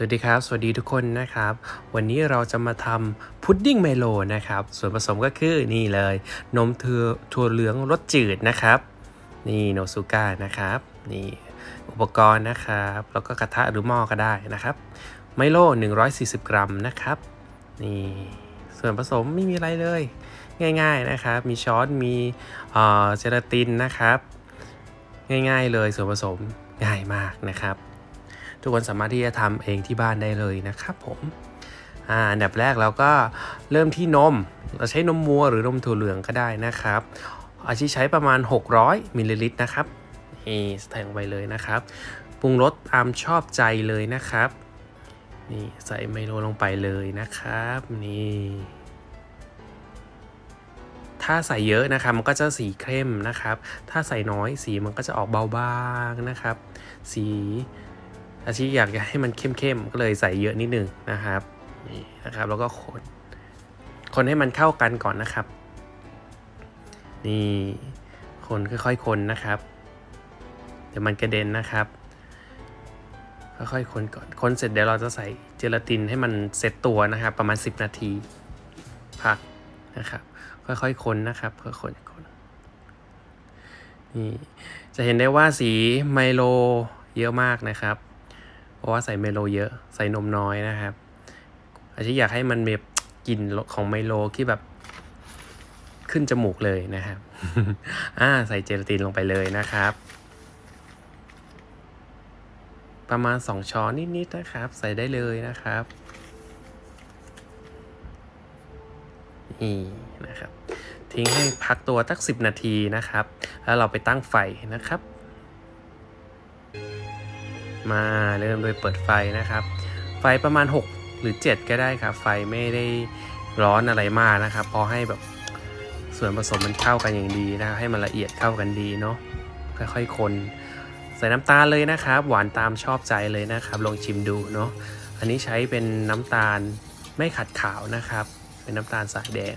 สวัสดีครับ สวัสดีทุกคนนะครับ วันนี้เราจะมาทำพุดดิ้งไมโลนะครับ ส่วนผสมก็คือนี่เลย นมถั่วถั่วเหลืองรสจืดนะครับ นี่โนซูก้านะครับ นี่อุปกรณ์นะครับ แล้วก็กระทะหรือหม้อก็ได้นะครับ ไมโล 140 กรัมนะครับ นี่ส่วนผสมไม่มีอะไรเลย ง่ายๆนะครับ มีช้อน มีเออเจลาตินนะครับ ง่ายๆเลยส่วนผสมง่ายมากนะครับ ทุกคนสามารถที่จะทำเองที่บ้านได้เลยนะครับผมอ่าอันดับแรกเราก็เริ่มที่นม เราใช้นมวัวหรือนมถั่วเหลืองก็ได้นะครับอาชีใช้ประมาณ 600มิลลิลิตรนะครับนี่ใส่ลงไปเลยนะครับปรุงรสตามชอบใจเลยนะครับนี่ใส่ไมโลลงไปเลยนะครับนี่ถ้าใส่เยอะนะครับมันก็จะสีเข้มนะครับ ถ้าใส่น้อยสีมันก็จะออกเบาบางนะครับ สี อาชีอยากจะให้มันเข้มๆก็เลยใส่เยอะนิดนึงนะครับนี่นะครับ แล้วก็คนคนให้มันเข้ากันก่อนนะครับ นี่คนค่อยๆคนนะครับ เดี๋ยวมันกระเด็นนะครับค่อยๆคนก่อนคนเสร็จเดี๋ยวเราจะใส่เจลาตินให้มันเซตตัวนะครับ ประมาณ 10 นาทีพักนะครับ ค่อยๆคนนะครับค่อยๆคนคนนี่จะเห็นได้ว่าสีไมโลเยอะมากนะครับ เพราะว่าใส่ไมโลเยอะใส่นมน้อยนะครับอาชีอยากให้มันแบบกลิ่นของไมโลที่แบบ ขึ้นจมูกเลยนะครับอ่าใส่เจลาตินลงไปเลยนะครับ ประมาณ 2 ช้อนนิดๆนะครับ ใส่ได้เลยนะครับนี่นะครับ ทิ้งให้พักตัวสัก10 นาทีนะครับ แล้วเราไปตั้งไฟนะครับ มาเริ่มโดยเปิดไฟนะครับ ไฟประมาณ 6 หรือ 7 ก็ได้ครับ ไฟไม่ได้ร้อนอะไรมากนะครับ พอให้แบบส่วนผสมมันเข้ากันอย่างดีนะครับให้มันละเอียดเข้ากันดีเนาะค่อยๆคนใส่น้ำตาลเลยนะครับ หวานตามชอบใจเลยนะครับ ลองชิมดูเนาะอันนี้ใช้เป็นน้ำตาลไม่ขัดขาวนะครับ เป็นน้ำตาลสายแดง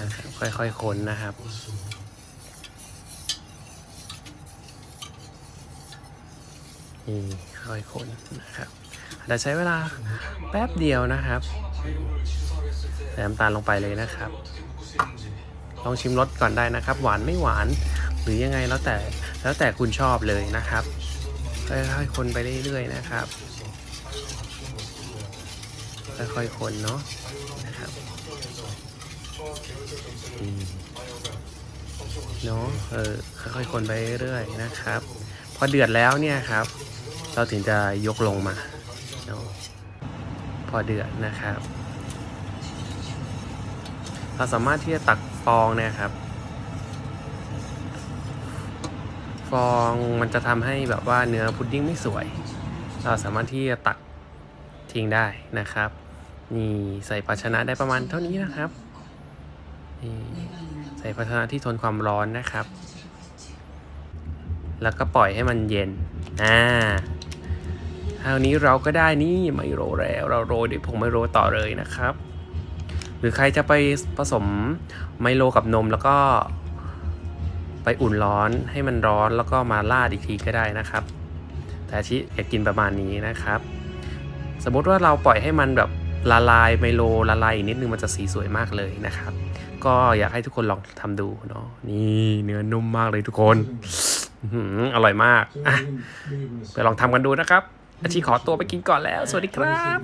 นะครับค่อยๆคนนะครับ นี่ค่อยคนนะครับอาจจะใช้เวลาแป๊บเดียวนะครับใส่น้ำตาลลงไปเลยนะครับ ลองชิมรสก่อนได้นะครับ หวานไม่หวาน หรือยังไงแล้วแต่แล้วแต่คุณชอบเลยนะครับค่อยๆคนไปเรื่อยๆนะครับค่อยๆคนเนาะนะครับอืมเนาะเออค่อยๆคนไปเรื่อยๆนะครับ อเดือดแล้วเนี่ยครับ เราถึงจะยกลงมาพอเดือดนะครับ เราสามารถที่จะตักฟองเนี่ยครับ ฟองมันจะทำให้แบบว่าเนื้อพุดดิ้งไม่สวย เราสามารถที่จะตักทิ้งได้นะครับ นี่ใส่ภาชนะได้ประมาณเท่านี้นะครับ นี่ใส่ภาชนะที่ทนความร้อนนะครับ แล้วก็ปล่อยให้มันเย็นอ่าคราวนี้เราก็ได้นี่ไมโรแล้วเราโรยด้วยผงไมโรต่อเลยนะครับ หรือใครจะไปผสมไมโลกับนมแล้วก็ไปอุ่นร้อนให้มันร้อนแล้วก็มาราดอีกทีก็ได้นะครับ แต่ชิอยากกินประมาณนี้นะครับ สมมติว่าเราปล่อยให้มันแบบละลายไมโลละลายอีกนิดนึงมันจะสีสวยมากเลยนะครับ ก็อยากให้ทุกคนลองทำดูเนาะนี่เนื้อนุ่มมากเลยทุกคน อร่อยมาก ไปลองทำกันดูนะครับอาชีขอตัวไปกินก่อนแล้ว สวัสดีครับ